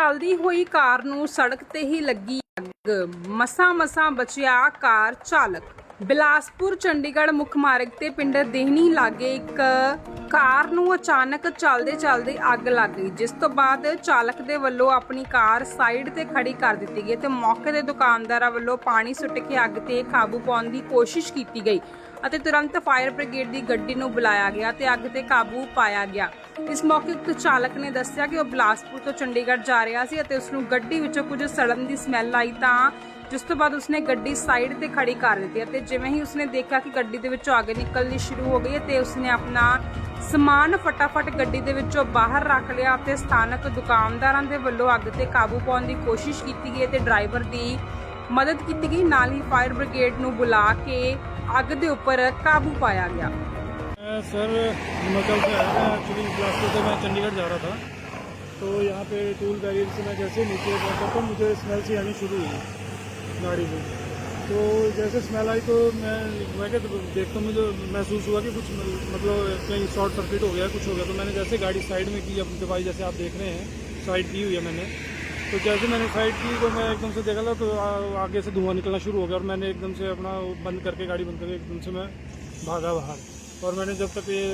ਚੱਲਦੀ ਹੋਈ ਕਾਰ ਨੂੰ ਸੜਕ ਤੇ ਹੀ ਲੱਗੀ ਅੱਗ। ਮਸਾਂ ਮਸਾਂ ਬਚਿਆ ਕਾਰ ਚਾਲਕ। ਬਿਲਾਸਪੁਰ, ਚੰਡੀਗੜ੍ਹ ਮੁੱਖ ਮਾਰਗ ਤੇ ਪਿੰਡ ਦੇਹਨੀ ਲਾਗੇ ਇੱਕ ਕਾਰ ਨੂੰ ਅਚਾਨਕ ਚੱਲਦੇ ਚੱਲਦੇ ਅੱਗ ਲੱਗ ਗਈ, ਜਿਸ ਤੋਂ ਬਾਅਦ ਚਾਲਕ ਦੇ ਵੱਲੋਂ ਆਪਣੀ ਕਾਰ ਸਾਈਡ ਤੇ ਖੜੀ ਕਰ ਦਿੱਤੀ ਗਈ ਤੇ ਮੌਕੇ ਦੇ ਦੁਕਾਨਦਾਰਾਂ ਵੱਲੋਂ ਪਾਣੀ ਸੁੱਟ ਕੇ ਅੱਗ ਤੇ ਕਾਬੂ ਪਾਉਣ ਦੀ ਕੋਸ਼ਿਸ਼ ਕੀਤੀ ਗਈ ਅਤੇ ਤੁਰੰਤ ਫਾਇਰ ਬ੍ਰਿਗੇਡ ਦੀ ਗੱਡੀ ਨੂੰ ਬੁਲਾਇਆ ਗਿਆ ਤੇ ਅੱਗ ਤੇ ਕਾਬੂ ਪਾਇਆ ਗਿਆ। ਇਸ ਮੌਕੇ ਉਕਤ ਚਾਲਕ ਨੇ ਦੱਸਿਆ ਕਿ ਉਹ ਬਿਲਾਸਪੁਰ ਤੋਂ ਚੰਡੀਗੜ੍ਹ ਜਾ ਰਿਹਾ ਸੀ ਅਤੇ ਉਸ ਨੂੰ ਗੱਡੀ ਵਿੱਚੋਂ ਕੁਝ ਸੜਨ ਦੀ ਸਮੈਲ ਆਈ ਤਾਂ ਜਿਸ ਤੋਂ ਬਾਅਦ ਉਸਨੇ ਗੱਡੀ ਸਾਈਡ ਤੇ ਖੜੀ ਕਰ ਦਿੱਤੀ ਅਤੇ ਜਿਵੇਂ ਹੀ ਉਸਨੇ ਦੇਖਿਆ ਕਿ ਗੱਡੀ ਦੇ ਵਿੱਚੋਂ ਅੱਗ ਨਿਕਲਣੀ ਸ਼ੁਰੂ ਹੋ ਗਈ ਹੈ ਤੇ ਉਸਨੇ ਆਪਣਾ ਸਮਾਨ ਫਟਾਫਟ ਗੱਡੀ ਦੇ ਵਿੱਚੋਂ ਬਾਹਰ ਰੱਖ ਲਿਆ ਅਤੇ ਸਥਾਨਕ ਦੁਕਾਨਦਾਰਾਂ ਦੇ ਵੱਲੋਂ ਅੱਗ ਤੇ ਕਾਬੂ ਪਾਉਣ ਦੀ ਕੋਸ਼ਿਸ਼ ਕੀਤੀ ਗਈ ਤੇ ਡਰਾਈਵਰ ਦੀ ਮਦਦ ਕੀਤੀ ਗਈ ਨਾਲ ਹੀ ਫਾਇਰ ਬ੍ਰਿਗੇਡ ਨੂੰ ਬੁਲਾ ਕੇ ਅੱਗ ਦੇ ਉੱਪਰ ਕਾਬੂ ਪਾਇਆ ਗਿਆ मैं सर हिमाचल से आया था एक्चुअली बिलासपुर से मैं चंडीगढ़ जा रहा था तो यहाँ पे टूल बैरियर से मैं जैसे नीचे पहुँचा तो मुझे स्मेल सी आनी शुरू हुई गाड़ी से तो जैसे स्मेल आई तो मैं मैं क्या देखता हूँ मुझे महसूस हुआ कि कुछ मतलब कहीं शॉर्ट सर्किट हो गया कुछ हो गया। तो मैंने जैसे गाड़ी साइड में की अपनी दवाई जैसे आप देख रहे हैं साइड की हुई है मैंने। तो जैसे मैंने साइड की तो मैं एकदम से देखा था तो आगे से धुआँ निकलना शुरू हो गया और मैंने एकदम से अपना बंद करके गाड़ी बंद करके एकदम से मैं भागा बाहर। और मैंने जब तक ये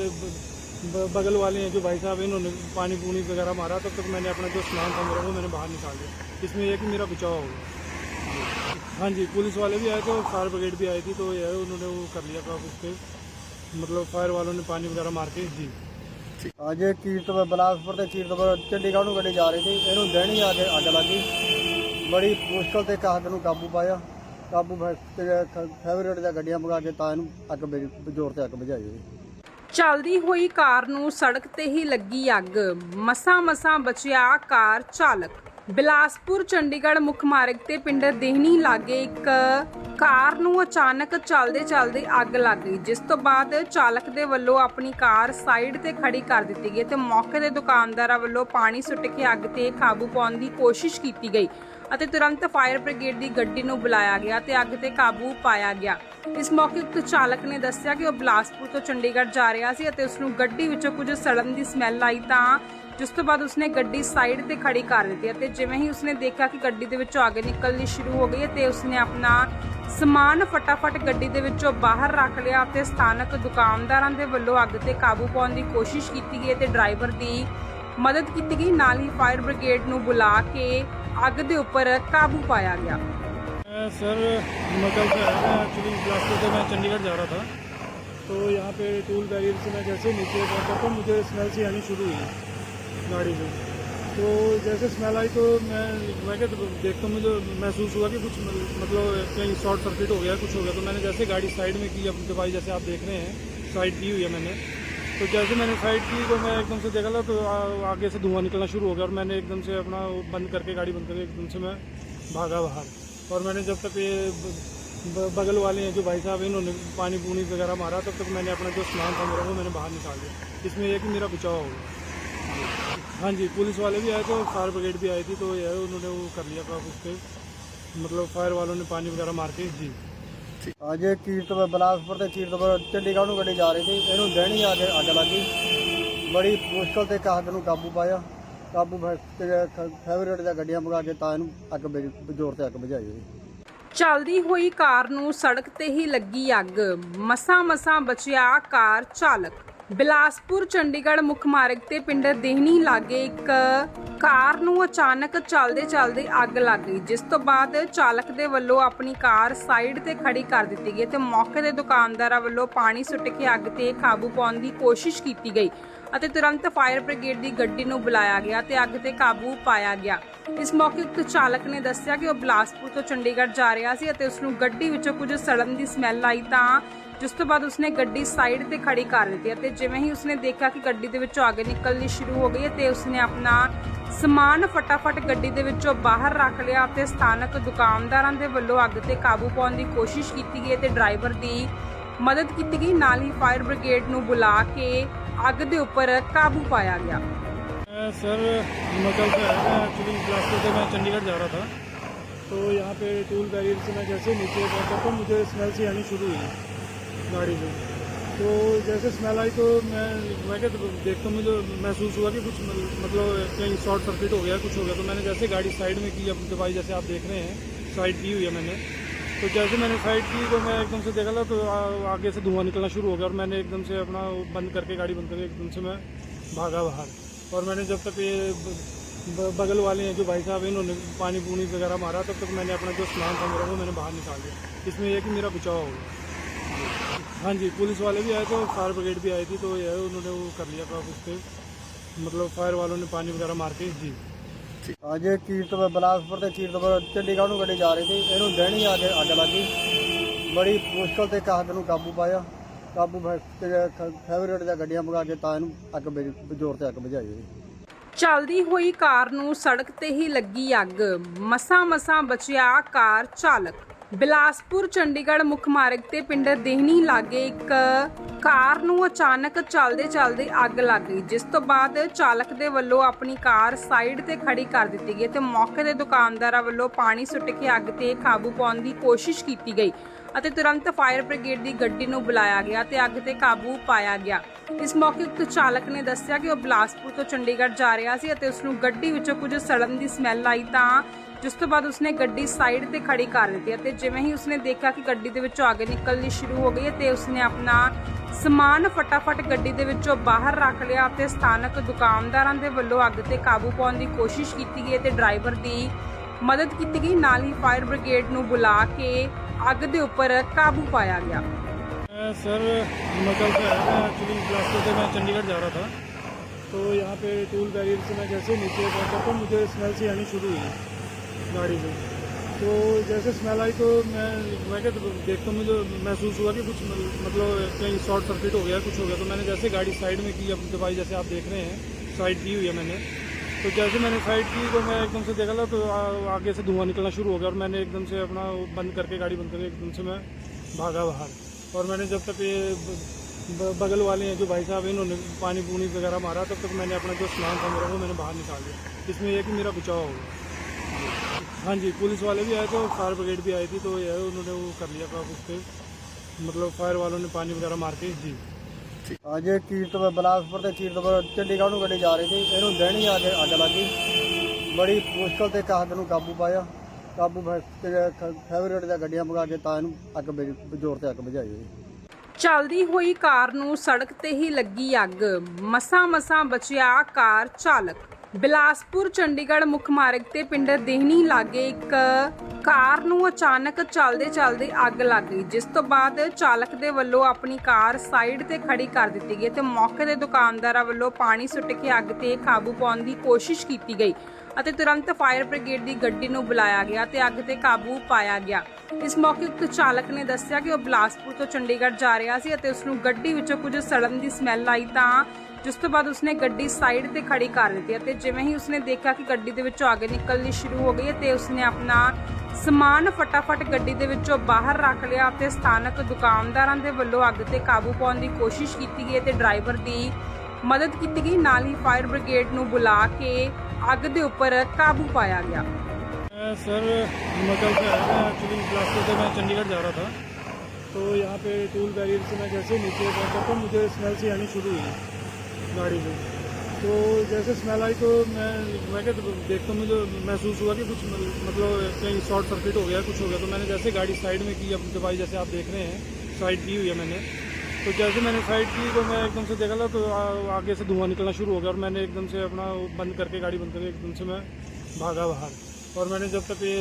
बगल वाले हैं जो भाई साहब हैं, इन्होंने पानी पूनी वगैरह मारा तब तक मैंने अपना जो सामान था मेरा वो मैंने बाहर निकाल दिया। इसमें कि मेरा बचाव हो गया। हाँ जी पुलिस वाले भी आए थे और फायर ब्रिगेड भी आई थी तो ये है उन्होंने वो कर लिया था उसके मतलब फायर वालों ने पानी वगैरह मार के जी ਅੱਜ ਕੀਰਤਪੁਰ ਬਿਲਾਸਪੁਰ ਤੇ ਕੀਰਤਪੁਰ ਚੰਡੀਗੜ੍ਹ ਨੂੰ ਗੱਡੀ ਜਾ ਰਹੀ ਸੀ ਇਹਨੂੰ ਦੇਣੀ ਆ ਕੇ ਅੱਗ ਲੱਗੀ ਬੜੀ ਮੁਸ਼ਕਲ ਤੇ ਕਾਹਦ ਨੂੰ ਕਾਬੂ ਪਾਇਆ ਕਾਬੂ ਫੈਵਰੇਟ ਦੀਆਂ ਗੱਡੀਆਂ ਮੰਗਾ ਕੇ ਤਾਂ ਇਹਨੂੰ ਅੱਗ ਬੁਝ- ਜ਼ੋਰ ਤੇ ਅੱਗ ਬੁਝਾਈ ਜੀ ਚੱਲਦੀ ਹੋਈ ਕਾਰ ਨੂੰ ਸੜਕ ਤੇ ਹੀ ਲੱਗੀ ਅੱਗ ਮਸਾਂ ਮਸਾਂ ਬਚਿਆ ਕਾਰ ਚਾਲਕ ਬਿਲਾਸਪੁਰ, ਚੰਡੀਗੜ੍ਹ ਮੁੱਖ ਮਾਰਗ ਤੇ ਪਿੰਡ ਦੇਹਨੀ ਲਾਗੇ ਇੱਕ ਕਾਰ ਨੂੰ ਅਚਾਨਕ ਚੱਲਦੇ ਚੱਲਦੇ ਅੱਗ ਲੱਗ ਗਈ, ਜਿਸ ਤੋਂ ਬਾਅਦ ਚਾਲਕ ਦੇ ਵੱਲੋਂ ਆਪਣੀ ਕਾਰ ਸਾਈਡ ਤੇ ਖੜੀ ਕਰ ਦਿੱਤੀ ਗਈ ਤੇ ਮੌਕੇ ਦੇ ਦੁਕਾਨਦਾਰਾਂ ਵੱਲੋਂ ਪਾਣੀ ਸੁੱਟ ਕੇ ਅੱਗ ਤੇ ਕਾਬੂ ਪਾਉਣ ਦੀ ਕੋਸ਼ਿਸ਼ ਕੀਤੀ ਗਈ ਅਤੇ ਤੁਰੰਤ ਫਾਇਰ ਬ੍ਰਿਗੇਡ ਦੀ ਗੱਡੀ ਨੂੰ ਬੁਲਾਇਆ ਗਿਆ ਤੇ ਅੱਗ ਤੇ ਕਾਬੂ ਪਾਇਆ ਗਿਆ। ਇਸ ਮੌਕੇ ਉਕਤ ਚਾਲਕ ਨੇ ਦੱਸਿਆ ਕਿ ਉਹ ਬਿਲਾਸਪੁਰ ਤੋਂ ਚੰਡੀਗੜ੍ਹ ਜਾ ਰਿਹਾ ਸੀ ਅਤੇ ਉਸ ਨੂੰ ਗੱਡੀ ਵਿੱਚੋਂ ਕੁਝ ਸੜਨ ਦੀ ਸਮੈਲ ਆਈ ਤਾਂ ਜਿਸ ਤੋਂ ਬਾਅਦ ਉਸਨੇ ਗੱਡੀ ਸਾਈਡ ਤੇ ਖੜੀ ਕਰ ਦਿੱਤੀ ਅਤੇ ਜਿਵੇਂ ਹੀ ਉਸਨੇ ਦੇਖਿਆ ਕਿ ਗੱਡੀ ਦੇ ਵਿੱਚੋਂ ਅੱਗ ਨਿਕਲਣੀ ਸ਼ੁਰੂ ਹੋ ਗਈ ਹੈ ਤੇ ਉਸਨੇ ਆਪਣਾ ਸਮਾਨ ਫਟਾਫਟ ਗੱਡੀ ਦੇ ਵਿੱਚੋਂ ਬਾਹਰ ਰੱਖ ਲਿਆ ਅਤੇ ਸਥਾਨਕ ਦੁਕਾਨਦਾਰਾਂ ਦੇ ਵੱਲੋਂ ਅੱਗ ਤੇ ਕਾਬੂ ਪਾਉਣ ਦੀ ਕੋਸ਼ਿਸ਼ ਕੀਤੀ ਗਈ ਤੇ ਡਰਾਈਵਰ ਦੀ ਮਦਦ ਕੀਤੀ ਗਈ ਨਾਲ ਹੀ ਫਾਇਰ ਬ੍ਰਿਗੇਡ ਨੂੰ ਬੁਲਾ ਕੇ ਅੱਗ ਦੇ ਉੱਪਰ ਕਾਬੂ ਪਾਇਆ ਗਿਆ मैं सर हिमाचल से आया था एक्चुअली बिलासपुर से मैं चंडीगढ़ जा रहा था तो यहाँ पे टूल बैरियर से मैं जैसे नीचे पहुँचा तो मुझे स्मेल सी आनी शुरू हुई गाड़ी से तो जैसे स्मेल आई तो मैं मैं क्या देखता हूँ मुझे महसूस हुआ कि कुछ मतलब कहीं शॉर्ट सर्किट हो गया कुछ हो गया। तो मैंने जैसे गाड़ी साइड में की अपनी दवाई जैसे आप देख रहे हैं साइड की हुई है मैंने। तो जैसे मैंने साइड की तो मैं एकदम से देखा था तो आ- आगे से धुआँ निकलना शुरू हो गया और मैंने एकदम से अपना बंद करके गाड़ी बंद करके एकदम से मैं भागा बाहर। और मैंने जब तक ये बगल वाले हैं जो भाई साहब हैं, इन्होंने पानी पूनी वगैरह मारा तब तक मैंने अपना जो सामान था मेरा वो मैंने बाहर निकाल दिया। इसमें यह कि मेरा बचाव हो गया। हाँ जी पुलिस वाले भी आए थे और फायर ब्रिगेड भी आई थी तो ये है उन्होंने वो कर लिया था उसके मतलब फायर वालों ने पानी वगैरह मार के जी ਅੱਜ ਕੀਰਤਪੁਰ ਬਿਲਾਸਪੁਰ ਤੇ ਕੀਰਤਪੁਰ ਚੰਡੀਗੜ੍ਹ ਨੂੰ ਗੱਡੀ ਜਾ ਰਹੀ ਸੀ ਇਹਨੂੰ ਦੇਣੀ ਆ ਕੇ ਅੱਗ ਲੱਗੀ ਬੜੀ ਮੁਸ਼ਕਲ ਤੇ ਕਾਹਦ ਨੂੰ ਕਾਬੂ ਪਾਇਆ ਕਾਬੂ ਫੈਵਰੇਟ ਦੀਆਂ ਗੱਡੀਆਂ ਮੰਗਾ ਕੇ ਤਾਂ ਇਹਨੂੰ ਅੱਗ ਬੁਝ- ਜ਼ੋਰ ਤੇ ਅੱਗ ਬੁਝਾਈ ਜੀ ਚੱਲਦੀ ਹੋਈ ਕਾਰ ਨੂੰ ਸੜਕ ਤੇ ਹੀ ਲੱਗੀ ਅੱਗ ਮਸਾਂ ਮਸਾਂ ਬਚਿਆ ਕਾਰ ਚਾਲਕ ਬਿਲਾਸਪੁਰ, ਚੰਡੀਗੜ੍ਹ ਮੁੱਖ ਮਾਰਗ ਤੇ ਪਿੰਡ ਦੇਹਨੀ ਲਾਗੇ ਇੱਕ ਕਾਰ ਨੂੰ ਅਚਾਨਕ ਚੱਲਦੇ ਚੱਲਦੇ ਅੱਗ ਲੱਗ ਗਈ, ਜਿਸ ਤੋਂ ਬਾਅਦ ਚਾਲਕ ਦੇ ਵੱਲੋਂ ਆਪਣੀ ਕਾਰ ਸਾਈਡ ਤੇ ਖੜੀ ਕਰ ਦਿੱਤੀ ਗਈ ਤੇ ਮੌਕੇ ਦੇ ਦੁਕਾਨਦਾਰਾਂ ਵੱਲੋਂ ਪਾਣੀ ਸੁੱਟ ਕੇ ਅੱਗ ਤੇ ਕਾਬੂ ਪਾਉਣ ਦੀ ਕੋਸ਼ਿਸ਼ ਕੀਤੀ ਗਈ ਅਤੇ ਤੁਰੰਤ ਫਾਇਰ ਬ੍ਰਿਗੇਡ ਦੀ ਗੱਡੀ ਨੂੰ ਬੁਲਾਇਆ ਗਿਆ ਤੇ ਅੱਗ ਤੇ ਕਾਬੂ ਪਾਇਆ ਗਿਆ। ਇਸ ਮੌਕੇ ਉਕਤ ਚਾਲਕ ਨੇ ਦੱਸਿਆ ਕਿ ਉਹ ਬਿਲਾਸਪੁਰ ਤੋਂ ਚੰਡੀਗੜ੍ਹ ਜਾ ਰਿਹਾ ਸੀ ਅਤੇ ਉਸ ਨੂੰ ਗੱਡੀ ਵਿੱਚੋਂ ਕੁਝ ਸੜਨ ਦੀ ਸਮੈਲ ਆਈ ਤਾਂ ਜਿਸ ਤੋਂ ਬਾਅਦ ਉਸਨੇ ਗੱਡੀ ਸਾਈਡ ਤੇ ਖੜੀ ਕਰ ਦਿੱਤੀ ਅਤੇ ਜਿਵੇਂ ਹੀ ਉਸਨੇ ਦੇਖਿਆ ਕਿ ਗੱਡੀ ਦੇ ਵਿੱਚੋਂ ਅੱਗ ਨਿਕਲਣੀ ਸ਼ੁਰੂ ਹੋ ਗਈ ਹੈ ਤੇ ਉਸਨੇ ਆਪਣਾ ਸਮਾਨ ਫਟਾਫਟ ਗੱਡੀ ਦੇ ਵਿੱਚੋਂ ਬਾਹਰ ਰੱਖ ਲਿਆ ਅਤੇ ਸਥਾਨਕ ਦੁਕਾਨਦਾਰਾਂ ਦੇ ਵੱਲੋਂ ਅੱਗ ਤੇ ਕਾਬੂ ਪਾਉਣ ਦੀ ਕੋਸ਼ਿਸ਼ ਕੀਤੀ ਗਈ ਤੇ ਡਰਾਈਵਰ ਦੀ ਮਦਦ ਕੀਤੀ ਗਈ ਨਾਲ ਹੀ ਫਾਇਰ ਬ੍ਰਿਗੇਡ ਨੂੰ ਬੁਲਾ ਕੇ ਅੱਗ ਦੇ ਉੱਪਰ ਕਾਬੂ ਪਾਇਆ ਗਿਆ मैं सर हिमाचल से आया था एक्चुअली बिलासपुर से मैं चंडीगढ़ जा रहा था तो यहाँ पे टूल बैरियर से मैं जैसे नीचे पहुँचा तो मुझे स्मेल सी आनी शुरू हुई गाड़ी से तो जैसे स्मेल आई तो मैं मैं क्या देखता मुझे महसूस हुआ कि कुछ मतलब कहीं शॉर्ट सर्किट हो गया कुछ हो गया। तो मैंने जैसे गाड़ी साइड में की अपनी दवाई जैसे आप देख रहे हैं साइड की हुई है मैंने। तो जैसे मैंने साइड की तो मैं एकदम से देखा था तो आ- आगे से धुआँ निकलना शुरू हो गया और मैंने एकदम से अपना बंद करके गाड़ी बंद करके एकदम से मैं भागा बाहर। और मैंने जब तक ये बगल वाले हैं जो भाई साहब हैं, इन्होंने पानी पूनी वगैरह मारा तब तक मैंने अपना जो सामान था मेरा वो मैंने बाहर निकाल दिया। इसमें यह कि मेरा बचाव हो गया। हाँ जी पुलिस वाले भी आए थे और फायर ब्रिगेड भी आई थी तो यह है, उन्होंने वो कर लिया था उस पर मतलब फायर वालों ने पानी वगैरह मार के जी ਅੱਜ ਇਹ ਕੀਰਤਪੁਰ ਬਿਲਾਸਪੁਰ ਤੇ ਕੀਰਤਪੁਰ ਚੰਡੀਗੜ੍ਹ ਨੂੰ ਗੱਡੀ ਜਾ ਰਹੀ ਸੀ ਇਹਨੂੰ ਦੇਣੀ ਆ ਕੇ ਅੱਗ ਲੱਗੀ ਬੜੀ ਮੁਸ਼ਕਲ ਤੇ ਕਾਹਦ ਨੂੰ ਕਾਬੂ ਪਾਇਆ ਕਾਬੂ ਫੈਵਰੇਟ ਦੀਆਂ ਗੱਡੀਆਂ ਮੰਗਾ ਕੇ ਤਾਂ ਇਹਨੂੰ ਅੱਗ ਬੁਝ- ਜ਼ੋਰ ਤੇ ਅੱਗ ਬੁਝਾਈ ਹੋਈ ਚੱਲਦੀ ਹੋਈ ਕਾਰ ਨੂੰ ਸੜਕ ਤੇ ਹੀ ਲੱਗੀ ਅੱਗ ਮਸਾਂ ਮਸਾਂ ਬਚਿਆ ਕਾਰ ਚਾਲਕ ਬਿਲਾਸਪੁਰ, ਚੰਡੀਗੜ੍ਹ ਮੁੱਖ ਮਾਰਗ ਤੇ ਪਿੰਡ ਦੇਹਨੀ ਲਾਗੇ ਇੱਕ ਕਾਰ ਨੂੰ ਅਚਾਨਕ ਚੱਲਦੇ ਚੱਲਦੇ ਅੱਗ ਲੱਗ ਗਈ, ਜਿਸ ਤੋਂ ਬਾਅਦ ਚਾਲਕ ਦੇ ਵੱਲੋਂ ਆਪਣੀ ਕਾਰ ਸਾਈਡ ਤੇ ਖੜੀ ਕਰ ਦਿੱਤੀ ਗਈ ਤੇ ਮੌਕੇ ਦੇ ਦੁਕਾਨਦਾਰਾਂ ਵੱਲੋਂ ਪਾਣੀ ਸੁੱਟ ਕੇ ਅੱਗ ਤੇ ਕਾਬੂ ਪਾਉਣ ਦੀ ਕੋਸ਼ਿਸ਼ ਕੀਤੀ ਗਈ ਅਤੇ ਤੁਰੰਤ ਫਾਇਰ ਬ੍ਰਿਗੇਡ ਦੀ ਗੱਡੀ ਨੂੰ ਬੁਲਾਇਆ ਗਿਆ ਤੇ ਅੱਗ ਤੇ ਕਾਬੂ ਪਾਇਆ ਗਿਆ। ਇਸ ਮੌਕੇ ਉਕਤ ਚਾਲਕ ਨੇ ਦੱਸਿਆ ਕਿ ਉਹ ਬਿਲਾਸਪੁਰ ਤੋਂ ਚੰਡੀਗੜ੍ਹ ਜਾ ਰਿਹਾ ਸੀ ਅਤੇ ਉਸ ਨੂੰ ਗੱਡੀ ਵਿੱਚੋਂ ਕੁਝ ਸੜਨ ਦੀ ਸਮੈਲ ਆਈ ਤਾਂ ਜਿਸ ਤੋਂ ਬਾਅਦ ਉਸਨੇ ਗੱਡੀ ਸਾਈਡ ਤੇ ਖੜੀ ਕਰ ਦਿੱਤੀ ਅਤੇ ਜਿਵੇਂ ਹੀ ਉਸਨੇ ਦੇਖਿਆ ਕਿ ਗੱਡੀ ਦੇ ਵਿੱਚੋਂ ਅੱਗ ਨਿਕਲਣੀ ਸ਼ੁਰੂ ਹੋ ਗਈ ਹੈ ਤੇ ਉਸਨੇ ਆਪਣਾ ਸਮਾਨ ਫਟਾਫਟ ਗੱਡੀ ਦੇ ਵਿੱਚੋਂ ਬਾਹਰ ਰੱਖ ਲਿਆ ਅਤੇ ਸਥਾਨਕ ਦੁਕਾਨਦਾਰਾਂ ਦੇ ਵੱਲੋਂ ਅੱਗ ਤੇ ਕਾਬੂ ਪਾਉਣ ਦੀ ਕੋਸ਼ਿਸ਼ ਕੀਤੀ ਗਈ ਤੇ ਡਰਾਈਵਰ ਦੀ ਮਦਦ ਕੀਤੀ ਗਈ ਨਾਲ ਹੀ ਫਾਇਰ ਬ੍ਰਿਗੇਡ ਨੂੰ ਬੁਲਾ ਕੇ ਅੱਗ ਦੇ ਉੱਪਰ ਕਾਬੂ ਪਾਇਆ ਗਿਆ मैं सर हिमाचल से आया मैं एक्चुअली बिलासपुर से मैं चंडीगढ़ जा रहा था तो यहाँ पे टूल बैरियर से मैं जैसे नीचे पहुँचा तो मुझे स्मेल सी आनी शुरू हुई गाड़ी से तो जैसे स्मेल आई तो मैं मैं क्या देखता मुझे महसूस हुआ कि कुछ मतलब कहीं शॉर्ट सर्किट हो गया कुछ हो गया। तो मैंने जैसे गाड़ी साइड में की अपनी दवाई जैसे आप देख रहे हैं साइड की हुई है मैंने। तो जैसे मैंने साइड की तो मैं एकदम से देखा था तो आगे से धुआँ निकलना शुरू हो गया और मैंने एकदम से अपना बंद करके गाड़ी बंद करके एकदम से मैं भागा बाहर। और मैंने जब तक ये बगल वाले हैं जो भाई साहब हैं, इन्होंने पानी पूनी वगैरह मारा तब तक मैंने अपना जो सामान था मेरा वो मैंने बाहर निकाल दिया। इसमें यह कि मेरा बचाव हो गया। हाँ जी पुलिस वाले भी आए थे और फायर ब्रिगेड भी आई थी तो यह है, उन्होंने वो कर लिया था उस पर मतलब फायर वालों ने पानी वगैरह मार के जी ਅੱਜ ਇਹ ਕੀਰਤਪੁਰ ਬਿਲਾਸਪੁਰ ਤੇ ਕੀਰਤਪੁਰ ਚੰਡੀਗੜ੍ਹ ਨੂੰ ਗੱਡੀ ਜਾ ਰਹੀ ਸੀ ਇਹਨੂੰ ਦੇਣੀ ਆ ਕੇ ਅੱਗ ਲੱਗੀ ਬੜੀ ਮੁਸ਼ਕਲ ਤੇ ਕਾਹਦ ਨੂੰ ਕਾਬੂ ਪਾਇਆ ਕਾਬੂ ਫੈਵਰੇਟ ਦੀਆਂ ਗੱਡੀਆਂ ਮੰਗਾ ਕੇ ਤਾਂ ਇਹਨੂੰ ਅੱਗ ਬੁਝ- ਜ਼ੋਰ ਤੇ ਅੱਗ ਬੁਝਾਈ ਹੋਈ ਚੱਲਦੀ ਹੋਈ ਕਾਰ ਨੂੰ ਸੜਕ ਤੇ ਹੀ ਲੱਗੀ ਅੱਗ ਮਸਾਂ ਮਸਾਂ ਬਚਿਆ ਕਾਰ ਚਾਲਕ ਬਿਲਾਸਪੁਰ, ਚੰਡੀਗੜ੍ਹ ਮੁੱਖ ਮਾਰਗ ਤੇ ਪਿੰਡ ਦੇਹਨੀ ਲਾਗੇ ਇੱਕ ਕਾਰ ਨੂੰ ਅਚਾਨਕ ਚੱਲਦੇ ਚੱਲਦੇ ਅੱਗ ਲੱਗ ਗਈ, ਜਿਸ ਤੋਂ ਬਾਅਦ ਚਾਲਕ ਦੇ ਵੱਲੋਂ ਆਪਣੀ ਕਾਰ ਸਾਈਡ ਤੇ ਖੜੀ ਕਰ ਦਿੱਤੀ ਗਈ ਤੇ ਮੌਕੇ ਦੇ ਦੁਕਾਨਦਾਰਾਂ ਵੱਲੋਂ ਪਾਣੀ ਸੁੱਟ ਕੇ ਅੱਗ ਤੇ ਕਾਬੂ ਪਾਉਣ ਦੀ ਕੋਸ਼ਿਸ਼ ਕੀਤੀ ਗਈ ਅਤੇ ਤੁਰੰਤ ਫਾਇਰ ਬ੍ਰਿਗੇਡ ਦੀ ਗੱਡੀ ਨੂੰ ਬੁਲਾਇਆ ਗਿਆ ਤੇ ਅੱਗ ਤੇ ਕਾਬੂ ਪਾਇਆ ਗਿਆ। ਇਸ ਮੌਕੇ ਉਕਤ ਚਾਲਕ ਨੇ ਦੱਸਿਆ ਕਿ ਉਹ ਬਿਲਾਸਪੁਰ ਤੋਂ ਚੰਡੀਗੜ੍ਹ ਜਾ ਰਿਹਾ ਸੀ ਅਤੇ ਉਸ ਨੂੰ ਗੱਡੀ ਵਿੱਚੋਂ ਕੁਝ ਸੜਨ ਦੀ ਸਮੈਲ ਆਈ ਤਾਂ ਜਿਸ ਤੋਂ ਬਾਅਦ ਉਸਨੇ ਗੱਡੀ ਸਾਈਡ ਤੇ ਖੜੀ ਕਰ ਦਿੱਤੀ ਅਤੇ ਜਿਵੇਂ ਹੀ ਉਸਨੇ ਦੇਖਿਆ ਕਿ ਗੱਡੀ ਦੇ ਵਿੱਚੋਂ ਅੱਗ ਨਿਕਲਣੀ ਸ਼ੁਰੂ ਹੋ ਗਈ ਹੈ ਤੇ ਉਸਨੇ ਆਪਣਾ ਸਮਾਨ ਫਟਾਫਟ ਗੱਡੀ ਦੇ ਵਿੱਚੋਂ ਬਾਹਰ ਰੱਖ ਲਿਆ ਅਤੇ ਸਥਾਨਕ ਦੁਕਾਨਦਾਰਾਂ ਦੇ ਵੱਲੋਂ ਅੱਗ ਤੇ ਕਾਬੂ ਪਾਉਣ ਦੀ ਕੋਸ਼ਿਸ਼ ਕੀਤੀ ਗਈ ਤੇ ਡਰਾਈਵਰ ਦੀ ਮਦਦ ਕੀਤੀ ਗਈ ਨਾਲ ਹੀ ਫਾਇਰ ਬ੍ਰਿਗੇਡ ਨੂੰ ਬੁਲਾ ਕੇ ਅੱਗ ਦੇ ਉੱਪਰ ਕਾਬੂ ਪਾਇਆ ਗਿਆ मैं सर हिमाचल से आया मैं एक्चुअली बिलासपुर से मैं चंडीगढ़ जा रहा था तो यहाँ पे टूल बैरियर से मैं जैसे नीचे पहुँचा तो मुझे स्मेल सी आनी शुरू हुई गाड़ी से तो जैसे स्मेल आई तो मैं मैं क्या देखता हूँ, मुझे महसूस हुआ कि कुछ मतलब कहीं शॉर्ट सर्किट हो गया, कुछ हो गया। तो मैंने जैसे गाड़ी साइड में की अपनी दवाई जैसे आप देख रहे हैं साइड की हुई है मैंने। तो जैसे मैंने साइड की तो मैं एकदम से देखा था तो आगे से धुआँ निकलना शुरू हो गया और मैंने एकदम से अपना बंद करके, गाड़ी बंद करके एकदम से मैं भागा बाहर। और मैंने जब तक ये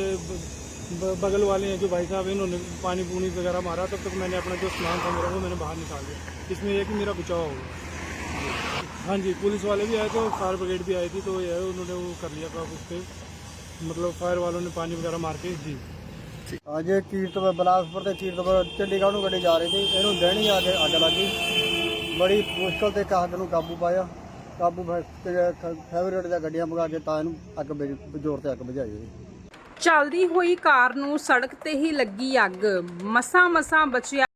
बगल वाले हैं, जो भाई साहब इन्होंने पानी पूनी वगैरह मारा, तब तक मैंने अपना जो सामान था मेरा, वो मैंने बाहर निकाल दिया। इसमें यह कि मेरा बचाव हो गया। हाँ जी पुलिस वाले भी आए थे और फायर ब्रिगेड भी आई थी तो यह है, उन्होंने वो कर लिया था उस पर मतलब फायर वालों ने पानी वगैरह मार के जी ਅੱਜ ਇਹ ਕੀਰਤਪੁਰ ਬਿਲਾਸਪੁਰ ਤੇ ਕੀਰਤਪੁਰ ਚੰਡੀਗੜ੍ਹ ਨੂੰ ਗੱਡੀ ਜਾ ਰਹੀ ਸੀ ਇਹਨੂੰ ਦੇਣੀ ਆ ਕੇ ਅੱਗ ਲੱਗੀ ਬੜੀ ਮੁਸ਼ਕਲ ਤੇ ਕਾਹਦ ਨੂੰ ਕਾਬੂ ਪਾਇਆ ਕਾਬੂ ਫੈਵਰੇਟ ਦੀਆਂ ਗੱਡੀਆਂ ਮੰਗਾ ਕੇ ਤਾਂ ਇਹਨੂੰ ਅੱਗ ਬੁਝ- ਜ਼ੋਰ ਤੇ ਅੱਗ ਬੁਝਾਈ ਹੋਈ ਚੱਲਦੀ ਹੋਈ ਕਾਰ ਨੂੰ ਸੜਕ ਤੇ ਹੀ ਲੱਗੀ ਅੱਗ ਮਸਾਂ ਮਸਾਂ ਬਚਿਆ